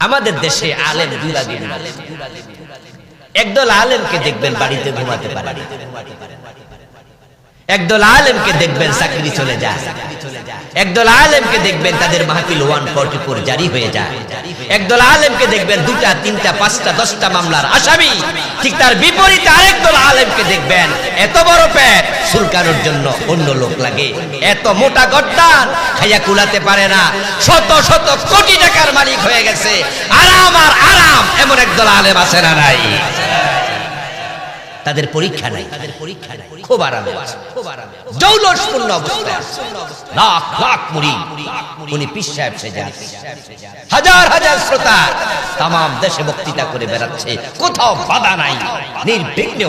আমাদের দেশে আলেম একদল আলেমকে দেখবেন বাড়িতে ঘুমাতে পারে একদল আলেমকে দেখবেন চাকরি চলে যায়। একদল আলেমকে দেখবেন তাদের মাহফিল ওয়ান ফর্টি ফোর জারি হয়ে যায়। একদল আলেমকে দেখবেন দুটা, তিনটা, পাঁচটা, দশটা মামলার আসামি। ঠিক তার বিপরীতে আরেকদল আলেমকে দেখবেন, এত বড় পেট সুলকানোর জন্য অন্য লোক লাগে। এত মোটা গড্ডান খাইয়া কুলাতে পারে না। শত শত কোটি টাকার মালিক হয়ে গেছে। আরাম আর আরাম, এমন একদল আলেম আছে না নাই? তাদের পরীক্ষা নাই। তাদের পরীক্ষা নাই। খুব আরামে খুব আরামে জৌলসপূর্ণ অবস্থায় লাখ লাখ মুড়ি। উনি পিস সাহেব সেজে। হাজার হাজার শ্রোতা তাম দেশে বক্তৃতা করে বেড়াচ্ছে। কোথাও বাধা নাই। নির্বিঘ্ন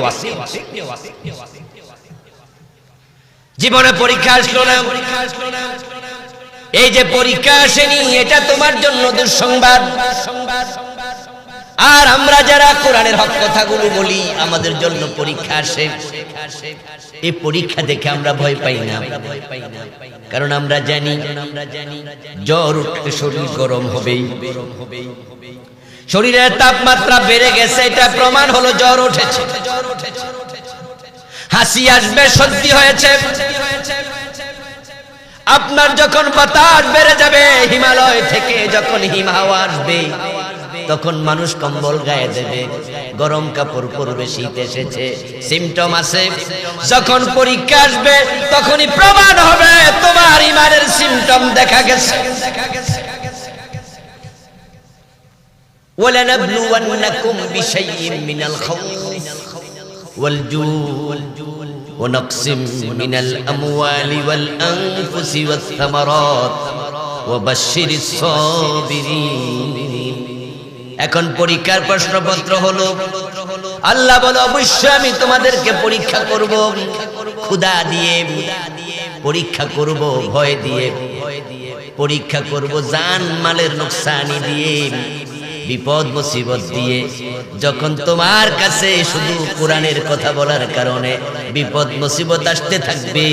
জীবনে পরীক্ষা আসলো না। এই যে পরীক্ষা আসেনি এটা তোমার জন্য দুঃসংবাদ। আর আমরা যারা কোরআনের হক কথাগুলো বলি, আমাদের জন্য পরীক্ষা আসে। এই পরীক্ষা দেখে আমরা ভয় পাই না। কারণ আমরা জানি, জ্বর উঠলে শরীর গরম হবেই। শরীরের তাপমাত্রা বেড়ে গেছে, এটা প্রমাণ হলো জ্বর উঠেছে। হাসি আসবে সত্যি হয়েছে। আপনার যখন বাতাস বেড়ে যাবে, হিমালয় থেকে যখন হিম হাওয়া আসবে তখন মানুষ কম্বল গায়ে দেবে গরম কাপড় পরবে শীত এসেছে সিমটম আছে যখন পরীক্ষা আসবে তখনই প্রমাণ হবে তোমার ইমানের সিমটম দেখা গেছে ولنبلونكم بشيء من الخوف والجوع ونقص من الأموال والأنفس والثمرات وبشر الصابرين এখন পরীক্ষার প্রশ্নপত্র হলো, আল্লাহ বলে, অবশ্যই আমি তোমাদেরকে পরীক্ষা করব ক্ষুদা দিয়ে, পরীক্ষা করব, ভয় দিয়ে, পরীক্ষা করব জান মালের নোকসানি দিয়ে, বিপদ মুসিবত দিয়ে, যখন তোমার কাছে শুধু কোরআনের কথা বলার কারণে বিপদ মুসিবত আসতে থাকবে,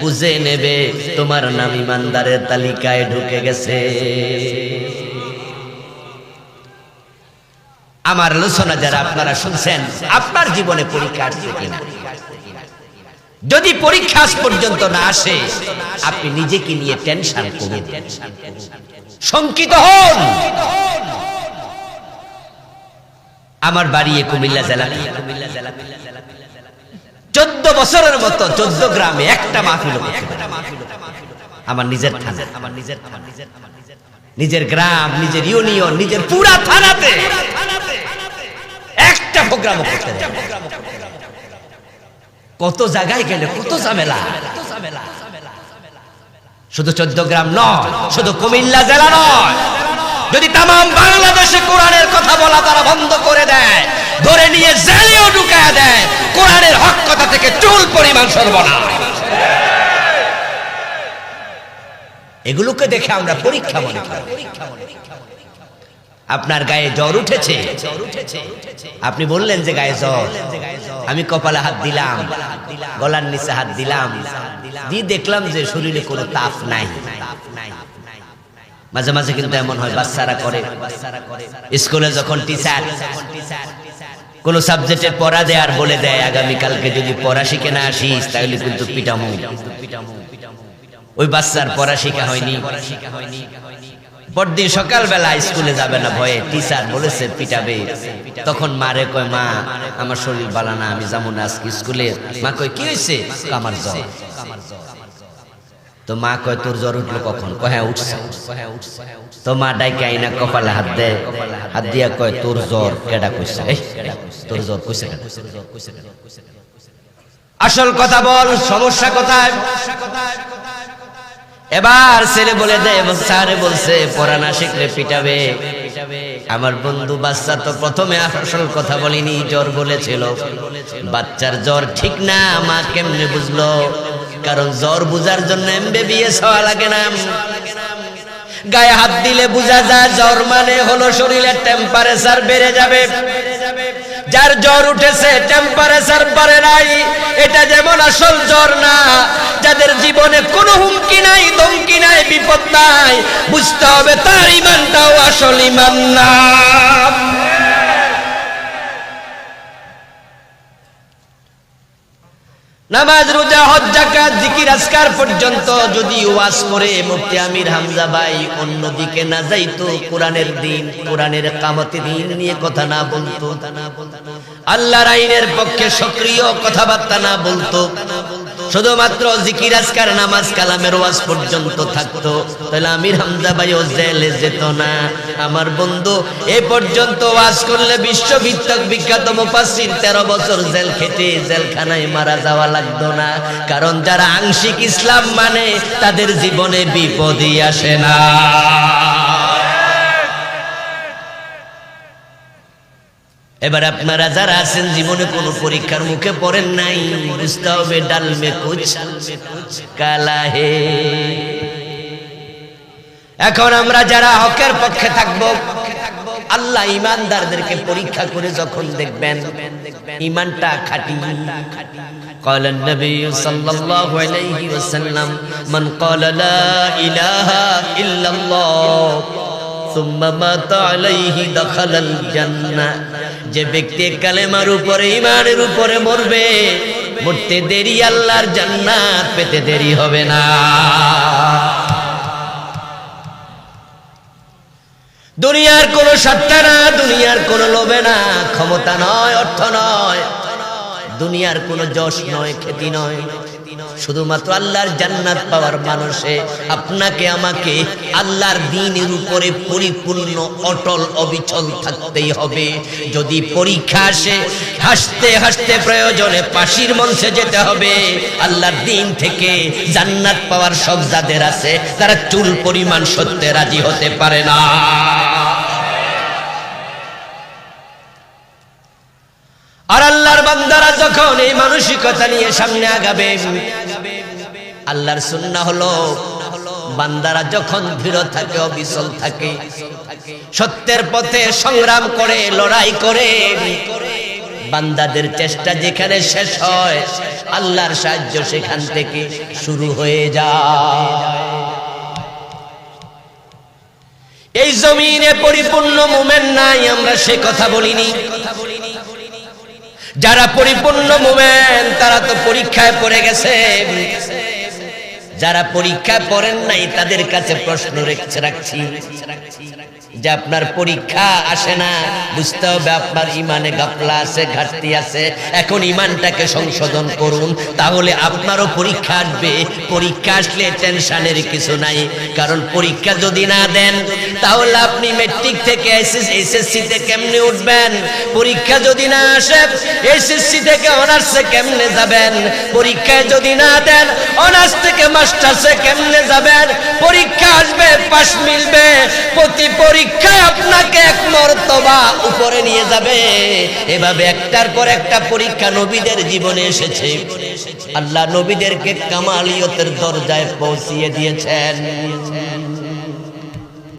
বুঝে নেবে তোমার নাম ইমানদারের তালিকায় ঢুকে গেছে। আমার আলোচনা যারা আপনারা শুনছেন, আপনার জীবনে পরীক্ষা আসছে কিনা? যদি পরীক্ষা পর্যন্ত না আসে, আপনি নিজেকে নিয়ে টেনশন করুন। শঙ্কিত হন। আমার বাড়ি কুমিল্লা জেলা চোদ্দ বছরের মতো চোদ্দ গ্রামে একটা মাহফিল। আমার নিজের থানা। আমার নিজের নিজের গ্রাম, নিজের ইউনিয়ন, নিজের পুরা থানাতে প্রোগ্রাম করতে কত জায়গায় গেলে কত ঝামেলা। শুধু চোদ্দ গ্রাম নয়, শুধু কুমিল্লা জেলা নয়। যদি তাম বাংলাদেশে কোরআনের কথা বলা তারা বন্ধ করে দেয়, ধরে নিয়ে জেলেও ঢুকায় দেয়, কোরআনের হক কথা থেকে চুল পরিমাণ সর্বনাশ এগুলোকে দেখে আমরা পরীক্ষা মনে করি। আপনার গায়ে জ্বর উঠেছে? আপনি বললেন যে গায়ে জ্বর। আমি কপালে হাত দিলাম, গলার নিচে হাত দিলাম, দিয়ে দেখলাম যে শরীরে কোনো তাপ নাই। মাঝে মাঝে কিন্তু এমন হয়, বাচ্চারা করে। স্কুলে যখন টিচার কোন সাবজেক্টের পড়া দেয় আর বলে দেয় আগামী কালকে যদি পড়া শিখে না আসিস, তাহলে কিন্তু পিটামু। ওই বাচ্চার পড়া শিখা হয়নি। পরদিন সকালবেলা স্কুলে যাবে না ভয়ে টিচার বলেছে, পিটাবে। তখন মারে কয়, মা, আমার শরীর বালা না, আমি যাব না আজকে স্কুলে। মা কয়, কি হয়েছে আমার জ্বর। তো মা কয়, তোর জ্বর উঠল কখন? কয় হ্যাঁ উঠছে। তো মা ডাইকে আইনা কপালে হাত দেয়। হাত দিয়া কয়, তোর জ্বর কেডা কইছে? তোর জ্বর কইছে? আসল কথা বল, সমস্যা কোথায়? এবার ছেলে বলে দেয় এবং স্যারে বলছে, পড়া না শিখলে পিটাবে। আমার বন্ধু বাচ্চা তো প্রথমে আসল কথা বলিনি, জ্বর বলেছিল। বাচ্চার জ্বর ঠিক না, মা কেমনে বুঝলো? কারণ জ্বর বুঝার জন্য এমবিবিএস হওয়া লাগে না। গায়ে হাত দিলে বোঝা যায়, জ্বর মানে হলো শরীরের টেম্পারেচার বেড়ে যাবে। যার জ্বর উঠেছে টেম্পারেচার পারে নাই। এটা যেমন আসল জ্বর না, যাদের জীবনে কোনো হুমকি নাই, ধমকি নাই, বিপদ নাই, বুঝতে হবে তার ইমানটাও আসল ইমান না। নামাজ, রোজা, হজ জাকাত জিকির, আজকার পর্যন্ত যদি ওয়াজ করে মুফতি আমির হামজা ভাই অন্যদিকে না যাইতো, কোরআনের দিন, কোরআনের কামতে দিন নিয়ে কথা না বলতো। আল্লাহর আইনের পক্ষে সক্রিয় কথাবার্তা না বলতো। শুধুমাত্র জিকির আজকার, নামাজ কালামের ওয়াজ পর্যন্ত থাকতো। তাহলে আমির হামজা ভাইও জেলে যেত না। আমার বন্ধু, এ পর্যন্ত ওয়াজ করলে বিশ্বভিত্তক বিখ্যাত মুফাসসির 13 বছর জেল খেটে জেলখানায় মারা যাওয়া লাগতো না। কারণ যারা আংশিক ইসলাম মানে তাদের জীবনে বিপদই আসে না। এবার আপনারা যারা আছেন জীবনে কোনো পরীক্ষার মুখে পড়েন নাই বুঝতে হবে ডাল মে কুচ কালা হে এখন আমরা যারা হকের পক্ষে থাকব আল্লাহ ইমানদারদেরকে পরীক্ষা করে যখন দেখবেন ইমানটা খাঁটি قال النبي صلى الله عليه وسلم من قال لا إله إلا الله ثم مات عليه دخل الجنة যে ব্যক্তি কালেমার উপরে ইমানের উপরে মরবে, মরতে দেরি আল্লাহর জান্নাত পেতে দেরি হবে না। দুনিয়ার কোন সত্তা না, দুনিয়ার কোন লোভে না, ক্ষমতা নয়, অর্থ নয়। দুনিয়ার কোন যশ নয় খ্যাতি নয়। শুধুমাত্র আল্লাহর জান্নাত পাওয়ার মানুষে আপনাকে, আমাকে আল্লাহর দিনের উপরে পরিপূর্ণ, অটল, অবিচল থাকতেই হবে। যদি পরীক্ষা আসে, হাসতে হাসতে প্রয়োজনে পাশির মঞ্চে যেতে হবে। আল্লাহর দিন থেকে জান্নাত পাওয়ার সব যাদের আছে, তারা চুল পরিমাণ সত্যে রাজি হতে পারে না আর আল্লাহর বান্দারা যখন এই মানসিকতা নিয়ে সামনে আগাবে আল্লাহর সুন্না হলো, বান্দারা যখন দৃঢ় থাকে, অবিচল থাকে, সত্যের পথে সংগ্রাম করে, লড়াই করে, বান্দাদের চেষ্টা যেখানে শেষ হয়, আল্লাহর সাহায্য সেখান থেকে শুরু হয়ে যায়। এই জমিনে পরিপূর্ণ মোমেন নাই, আমরা সে কথা বলিনি। যারা পরিপূর্ণ মোমেন তারা তো পরীক্ষায় পড়ে গেছে। যারা পরীক্ষায় পড়েন নাই, তাদের কাছে প্রশ্ন রেখে রাখছি যে আপনার পরীক্ষা আসে না, বুঝতে হবে আপনার ইমানে গাপলা আছে, ঘাটতি আছে। এখন ইমানটাকে সংশোধন করুন, তাহলে আপনারও পরীক্ষা আসবে। পরীক্ষা আসলে টেনশনের কিছু নাই, কারণ পরীক্ষা যদি না দেন, তাহলে আপনি মেট্রিক থেকে এসএসসি তে কেমনে উঠবেন? পরীক্ষা যদি না আসে এসএসসি থেকে অনার্সে কেমনে যাবেন? পরীক্ষায় যদি না দেন অনার্স থেকে মাস্টার্সে কেমনে যাবেন? পরীক্ষা আসবে, পাশ মিলবে। প্রতি পরীক্ষায় আপনাকে এক মর্তবা উপরে নিয়ে যাবে। এভাবে একটার পর একটা পরীক্ষা নবীদের জীবনে এসেছে। আল্লাহ নবীদেরকে কামালিয়তের দরজায় পৌঁছিয়ে দিয়েছেন।